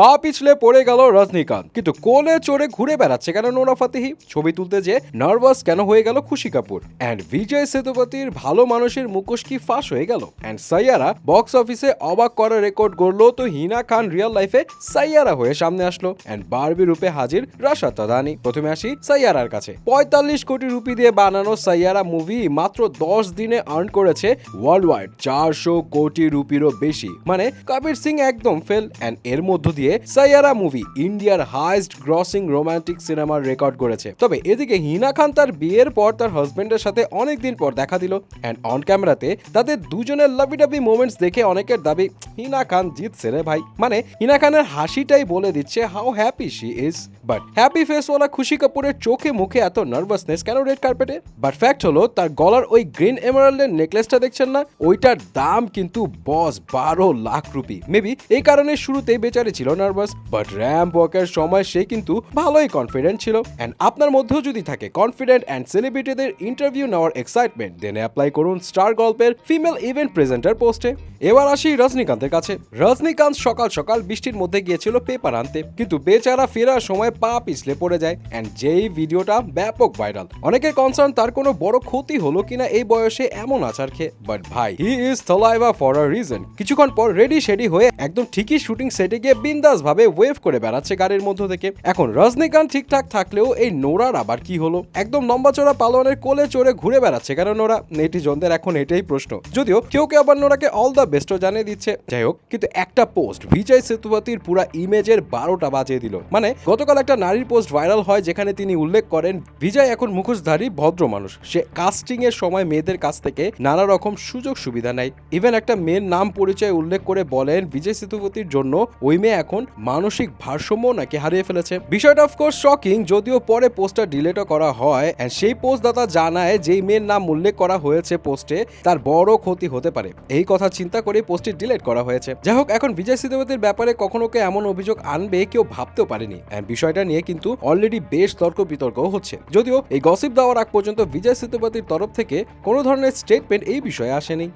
পা পিছলে পড়ে গেল রজনীকান্ত। কিন্তু কোলে চড়ে ঘুরে বেড়াচ্ছে কেন নোরা ফাতেহি? ছবি তুলতে যে নার্ভাস কেন হয়ে গেল খুশি কাপুর? অ্যান্ড বিজয় সেতুপতির ভালো মানুষের মুখোশ কি ফাঁস হয়ে গেল? অ্যান্ড সাইয়ারা বক্স অফিসে অবাক করা রেকর্ড গড়লো তো হিনা খান রিয়েল লাইফে সাইয়ারা হয়ে সামনে আসলো। অ্যান্ড বারবি রূপে হাজির রাশা তাদানি প্রথমে আসি সাইয়ারার কাছে। পঁয়তাল্লিশ কোটি রুপি দিয়ে বানানো সাইয়ারা মুভি মাত্র দশ দিনে আর্ন করেছে ওয়ার্ল্ড ওয়াইড চারশো কোটি রুপিরও বেশি। মানে কবির সিং একদম ফেল অ্যান্ড এর মধ্য দিয়ে সাইয়ারা মুভি ইন্ডিয়ার হাইস্ট গ্রসিং রোমান্টিক সিনেমার রেকর্ড করেছে তবে এদিকে হিনা খান তার বিয়ের পর তার হাজবেন্ডের সাথে অনেকদিন পর দেখা দিল অ্যান্ড অন ক্যামেরাতে তাদের দুজনের লাভি ডাবি মোমেন্টস দেখে অনেকের দাবি, হিনা খান জিতছে রে ভাই। মানে হিনা খানের হাসিটাই বলে দিচ্ছে, how happy she is. But happy ফেসওয়ালা Khushi কাপুরের চোখে মুখে এত নার্ভাসনেস কেন রেড কার্পেটে বাট ফ্যাক্ট হলো, তার গলার ওই গ্রিন এমারাল্ডের নেকলেসটা দেখছেন না? ওইটার দাম কিন্তু বস বারো লাখ রুপি। মেবি এই কারণে শুরুতেই বেচারি ছিল নার্ভাস বাট র্যাম্প ওয়াকের সময় সে কিন্তু ভালোই কনফিডেন্ট ছিল। অ্যান্ড আপনার মধ্যেও যদি থাকে কনফিডেন্ট অ্যান্ড সেলিব্রিটিদের ইন্টারভিউ নেওয়ার এক্সাইটমেন্ট দেন অ্যাপ্লাই করুন স্টার গল্পের ফিমেল ইভেন্ট প্রেজেন্টার পোস্টে এবার আসি রজনীকান্তের কাছে। রজনীকান্ত সকাল সকাল বৃষ্টির মধ্যে গিয়েছিল পেপার আনতে, কিন্তু বেচারা ফেরার সময় পা পিছলে পড়ে যায়। অ্যান্ড যেই ভিডিওটা ব্যাপক ভাইরাল অনেকের কনসার্ন তার কোনো বড় ক্ষতি হলো কিনা এই বয়সে এমন আচার খেয়ে। বাট ভাই he is Thalaiva for a reason কিছুক্ষণ পর রেডি শেডি হয়ে একদম ঠিকই শুটিং সেটে গিয়ে বিন্দাস ভাবে ওয়েভ করে বেড়াচ্ছে গাড়ির মধ্য থেকে। এখন রজনীকান্ত ঠিকঠাক থাকলেও এই নোরার আবার কি হলো? একদম লম্বা চড়া পালনের কোলে চড়ে ঘুরে বেড়াচ্ছে কেন নোরা? নেটিজনদের এখন এটাই প্রশ্ন। যদিও কেউ কেউ আবার নোরাকে অল দ্য বেস্টও জানিয়ে দিচ্ছে। যাই হোক, কিন্তু একটা পোস্ট বিজয় সেতুপতির পুরা ইমেজের বারোটা বাজিয়ে দিল। মানে গতকাল একটা নারীর পোস্ট ভাইরাল হয় যেখানে তিনি উল্লেখ করেন, বিজয় এখন মুখোশধারী, ভদ্র মানুষ। সে কাস্টিং এর সময় মেয়েদের কাছ থেকে নানা রকম সুযোগ সুবিধা নেয়। ইভেন একটা মেয়ের নাম পরিচয় উল্লেখ করে বলেন, বিজয় সেতুপতির জন্য ওই মেয়ে এখন মানসিক ভারসাম্য নাকি হারিয়ে ফেলেছে। বিষয়টা অফকোর্স শকিং যদিও পরে পোস্টটা ডিলেটও করা হয়, and সেই পোস্ট দাতা জানায় যেই মেয়ের নাম উল্লেখ করা হয়েছে পোস্টে, তার বড় ক্ষতি হতে পারে। এই কথা চিন্তা করে পোস্টটি ডিলিট করা হয়েছে। যাই হোক, এখন বিজয় সেতুপতির ব্যাপারে কখনো কেউ এমন অভিযোগ আনবে কেউ ভাবতেও পারেনি। And বিষয়টা নিয়ে কিন্তু অলরেডি বেশ তর্ক বিতর্ক হচ্ছে। যদিও এই গসিপ দেওয়ার আগ পর্যন্ত বিজয় সেতুপতির তরফ থেকে কোনো ধরনের স্টেটমেন্ট এই বিষয়ে আসেনি।